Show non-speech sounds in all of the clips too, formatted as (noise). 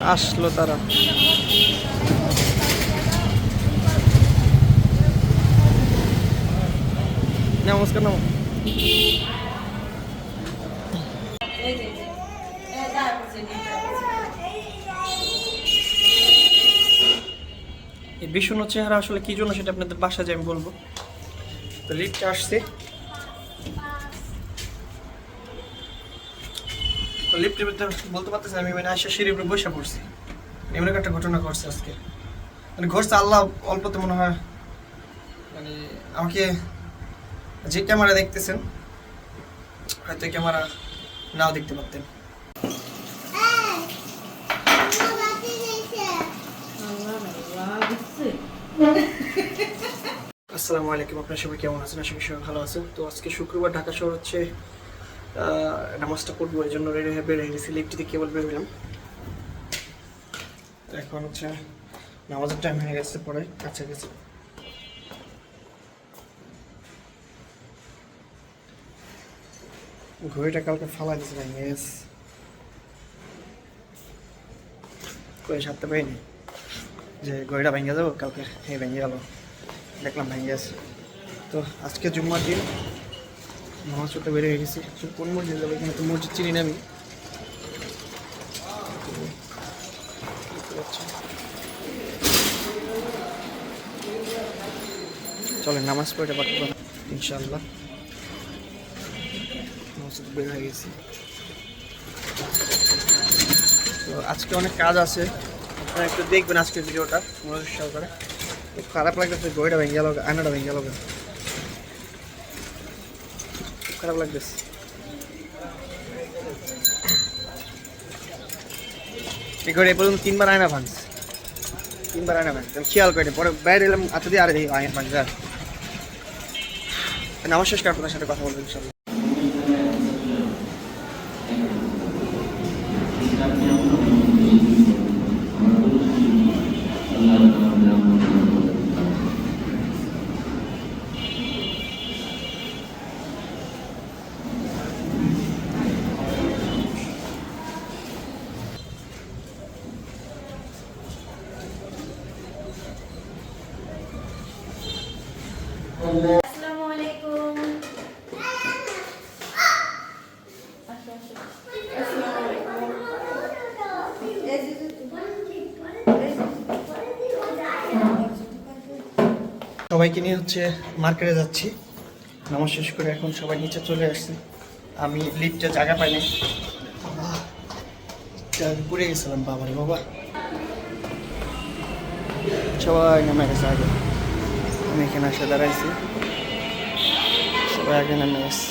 আসলো তারা। নমস্কার, নম বিষণ্ণ চেহারা আসলে কি জন্য সেটা আপনাদের বাসা যায় আমি বলব। তো লিফটে আসছে। লিফটের বলতে পারতেছি আমি মানে সিঁড়ির উপরে বসে পড়ছি। এমন একটা ঘটনা ঘটছে আজকে। মানে ঘটছে আল্লাহ অল্পতে মনে হয় মানে আমাকে যে ক্যামেরা দেখতেছেন, হয়তো ক্যামেরা নাও দেখতে পারতেন। আসসালামু আলাইকুম, আপনার সবাই কেমন আছেন? আশা করি সবাই ভালো আছেন। তো আজকে শুক্রবার ঢাকা শহর হচ্ছে নামাজটা পড়ব এই জন্য রেডি হয়ে বের হয়ে গেছি। লিফটিতে কেবল বের হলাম এখন হচ্ছে নামাজের টাইম হয়ে গেছে, পরে কাছাকাছি ঘড়িটা কালকে ফালাই দিয়েছে ভেঙে গেছে কই, সারতে পারিনি যে ঘড়িটা ভেঙে যাব, কালকে হে ভেঙে গেল। দেখলাম ভেঙে গেছে। তো আজকে জুম্মার দিন। নামাজ পড়তে বেরিয়ে গেছি। কোন মসজিদ যাব এখানে? তো মসজিদ চিনি না আমি। চলেন, নামাজ পড়ে পারব ইনশাল্লাহ মসজিদ বের হয়ে গেছি। তো আজকে অনেক কাজ আছে। আপনারা একটু দেখবেন আজকের ভিডিওটা। মনোযোগ সহকারে। খুব খারাপ লাগতেছে গড়িটা ভেঙে গেল, আয়নাটা ভেঙে গেল। খারাপ লাগতেছে। এই এ পর্যন্ত তিনবার আয়না ভাঙছে। তিনবার আয়না ভাঙছে, আমি খেয়াল করিনি। পরে বাইরে এলাম এত দিয়ে আর দেখি আয়না আর আমার শেষ আপনার সাথে কথা বলব আসসালামু আলাইকুম। আসসালামু আলাইকুম। সবাইকে নিয়ে হচ্ছে মার্কেটে যাচ্ছি। নামাজ শেষ করে এখন সবাই নিচে চলে আসছে। আমি লিফটে জায়গা পাইনি পড়ে গেছিলাম বাবারে বাবা। সবাই নামে গেছে আগে আমি এখানে এসে দাঁড়াইছি। সবাই আগে নামে গেছে।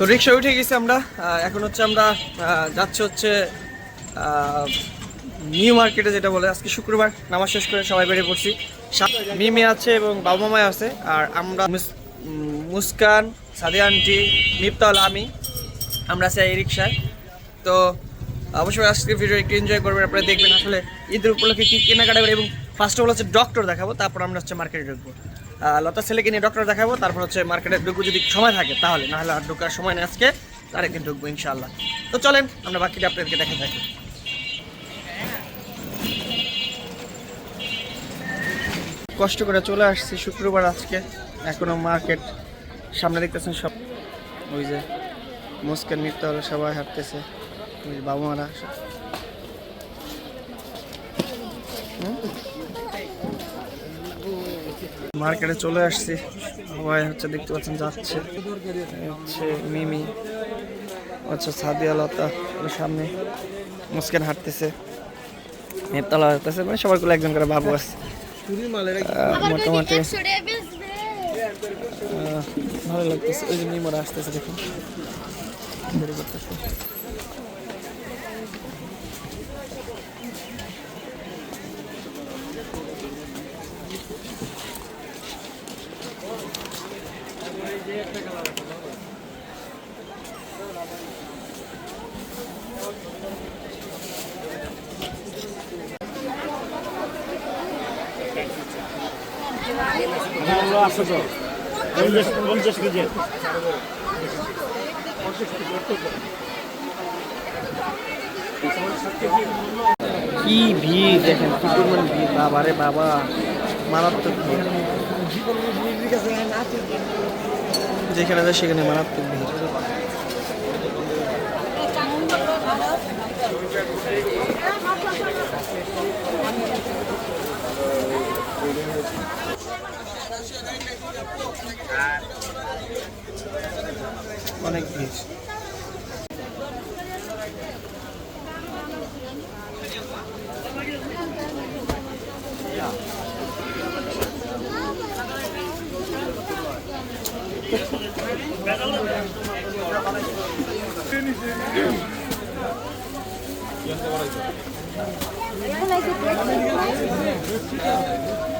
তো রিক্সা উঠে গেছি আমরা এখন হচ্ছে আমরা যাচ্ছি হচ্ছে নিউ মার্কেটে যেটা বলে, আজকে শুক্রবার, নামাজ শেষ করে সবাই বেরিয়ে পড়ছি। মিমি আছে এবং বাবা মায় আছে, আর আমরা মুস্কান সাদিয়া আন্টি মিপ্তাল আমি, আমরা আছি এই রিক্সায়। তো, অবশ্যই আজকে ভিডিও একটু এনজয় করবেন, আপনারা দেখবেন আসলে ঈদের উপলক্ষে কী কেনাকাটা এবং ফার্স্ট অফ অল হচ্ছে ডক্টর দেখাবো, তারপর আমরা হচ্ছে মার্কেটে ঢুকবো। লতা ছেলেকে নিয়ে ডক্টর দেখাবো, তারপর হচ্ছে মার্কেটে ঢুকবো যদি সময় থাকে, তাহলে। না হলে আর ঢুকার সময় নেই আজকে তার একদিন ঢুকবো ইনশাআল্লাহ। তো চলেন, আমরা বাকিটা আপনাদেরকে দেখে থাকি। কষ্ট করে চলে আসছি শুক্রবার আজকে। এখনও মার্কেট সামনে দেখতেছেন সব। ওই যে মুস্কান নৃত্য হলো সবাই হাঁটতেছে। বাবা মারা? মার্কেটে চলে আসছি। সবাই হচ্ছে দেখতে পাচ্ছেন যাচ্ছে। হচ্ছে মিমি আচ্ছা সাদিয়া লতা সামনে মুস্কান হাঁটতেছে নেপতলা হাঁটতেছে মানে সবাইগুলো একজন করে বাবু আছে। আহ, মোটামুটি ভালো লাগতেছে। ওই যে মিমরা আসতেছে দেখুন। করতেছে। হলো তো। পঞ্চাশ কি ভিড় দেখেন, কি পরিমাণ ভিড়। বাবা রে বাবা, মারাত্মক ভিড়। যেখানে যায় সেখানে মারাত্মক ভিড়। অনেক ভিড় (laughs)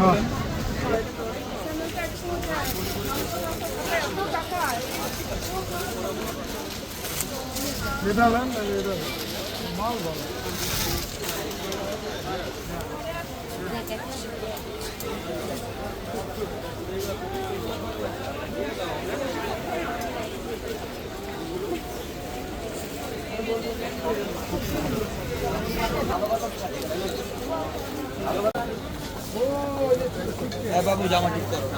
হ্যাঁ বিকেলে গিয়ে বাবু জামা ঠিক করো।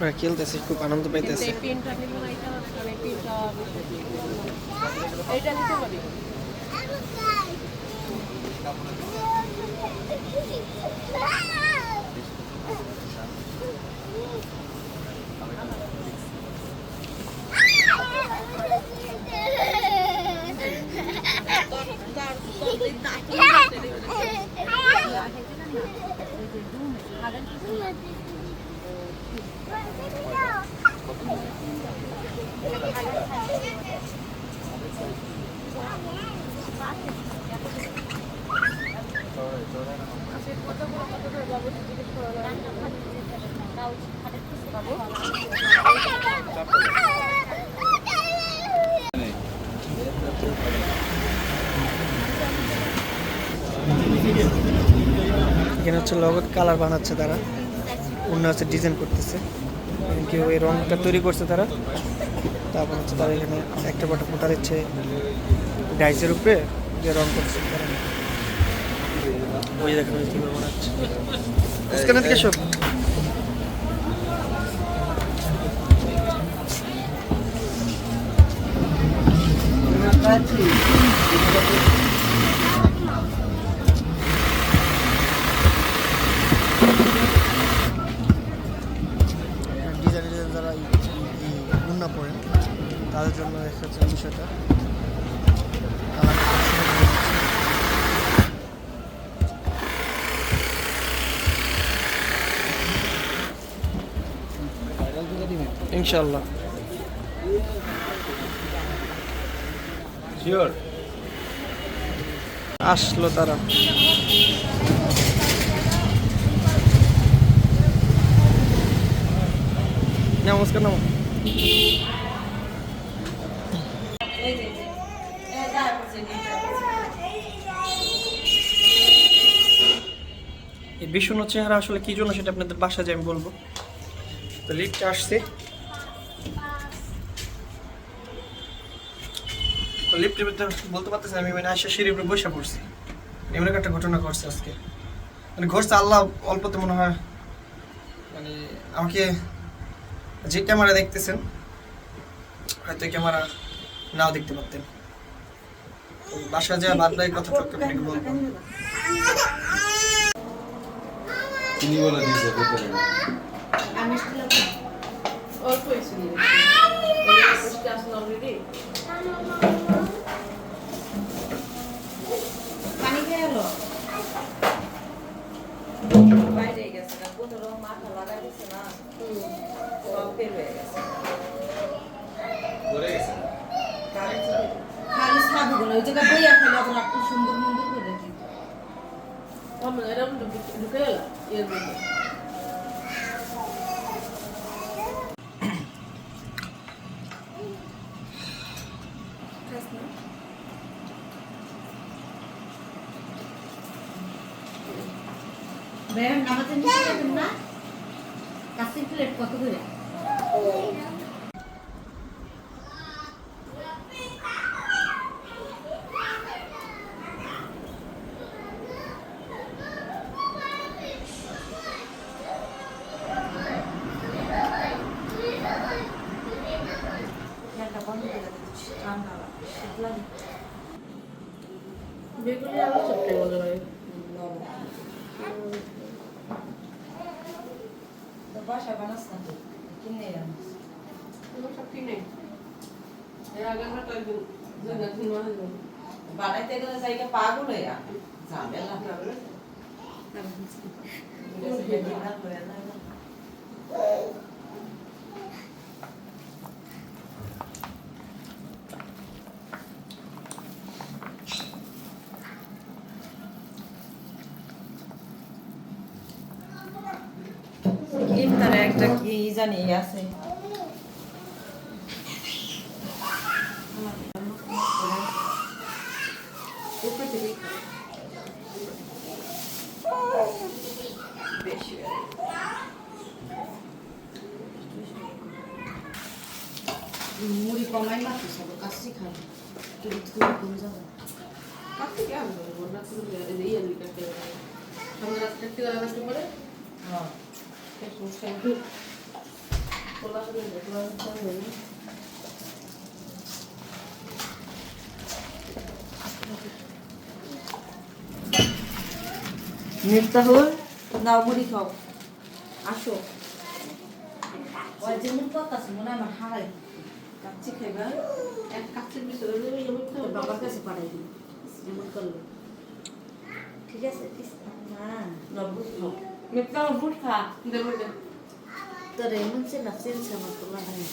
ওরা খেলতেছে খুব আনন্দ পাইতেছে। এটা এখানে হচ্ছে লগত কালার বানাচ্ছে তারা। অন্য হচ্ছে ডিজাইন করতেছে। কেউ এই রংটা তৈরি করছে তারা। তারপর হচ্ছে তারা এখানে একটা পাটা ফোটা দিচ্ছে ডাইসের উপরে যে রং করছে তারা। ওই দেখেন ওই কীভাবে বানাচ্ছে এখানে থেকে সব ডিজাইন ডিজাইন যারা গুন্না পড়েন তাদের জন্য দেখা যাচ্ছে বিষয়টা। ইনশাল্লাহ আসলো তারা। নমস্কার নমস্কার এই বিষণ্ণ চেহারা আসলে কি জন্য সেটা আপনাদের বাসা যায় আমি বলব। তো লিফটে আসছে। তো লিফটের ভিতরে বলতে পারতেছি না, আমি মানে আসে সিঁড়ির উপরে বসে পড়ছি। এমন একটা ঘটনা ঘটছে আজকে। মানে ঘটছে আল্লাহ অল্পতে মনে হয় মানে আমাকে যে ক্যামেরা দেখতেছেন হয়তো ক্যামেরা নাও দেখতে পারতেন। বাসা যায় বাদ বাকি কথাটা আপনাকে বলব। চিনি বলে দিয়েছে ভেতরে আমি অল্প অলরেডি পানি খেয়ে এলো বাইরে গেছে না কোনো মাথা লাগাই দিছে না সব বের হয়ে গেছে পড়ে গেছে খালি সাবি গুলো ওই জায়গায় বইয়া খেলে আবার একটু সুন্দর মন্দির করে দিত আমি এরকম ঢুকে গেলাম এর মধ্যে ম্যাম নামাতে নিচে যাবেন না? কাশির প্লেট কত করে? ঠান্ডা লাগে শীত লাগে বেগুনি আরও সবটাই মজা হয় তো বাসা বানাস না তো কিনে আনিস এগুলো সব কিনে এর আগে আমরা কয়েকদিন দুই না তিন মাস হলো। বানাইতে গেলে জায়গা পাগল হয়ে যায় ঝামেলা না বলে? বেদিনা করে না ইফতারে একটা কি জানি আছে উপরে থেকেই। বেশি। মুড়ি কমাই তো সব কাশি খাই তুই তুই কোন যাব। কাছ থেকে আনব, বন্যা করে এই দিকে কাটতে। সামনে রাস্তা থেকে যারা আসতে পারে, হ্যাঁ। সমস্যা একটু খোলা করে খোলা রাস্তা হয়ে যায়। মিফতাহুল নাও মুড়ি খাও আসো মনে হয় কাচ্চি খাইবা এক ওই তোর বাবার কাছে পাঠাই দিই যেমন করল ঠিক আছে মিফতাহুল বুট খা। তোর এমন সে না চেনছে আমার তো লাগাই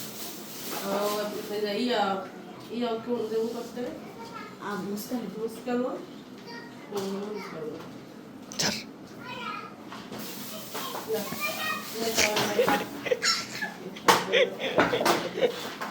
ও, এই যে ইয়া, ইয়া কোন দেবো করতে? আ মুস্কান মুসকানো? হুম, Thank you.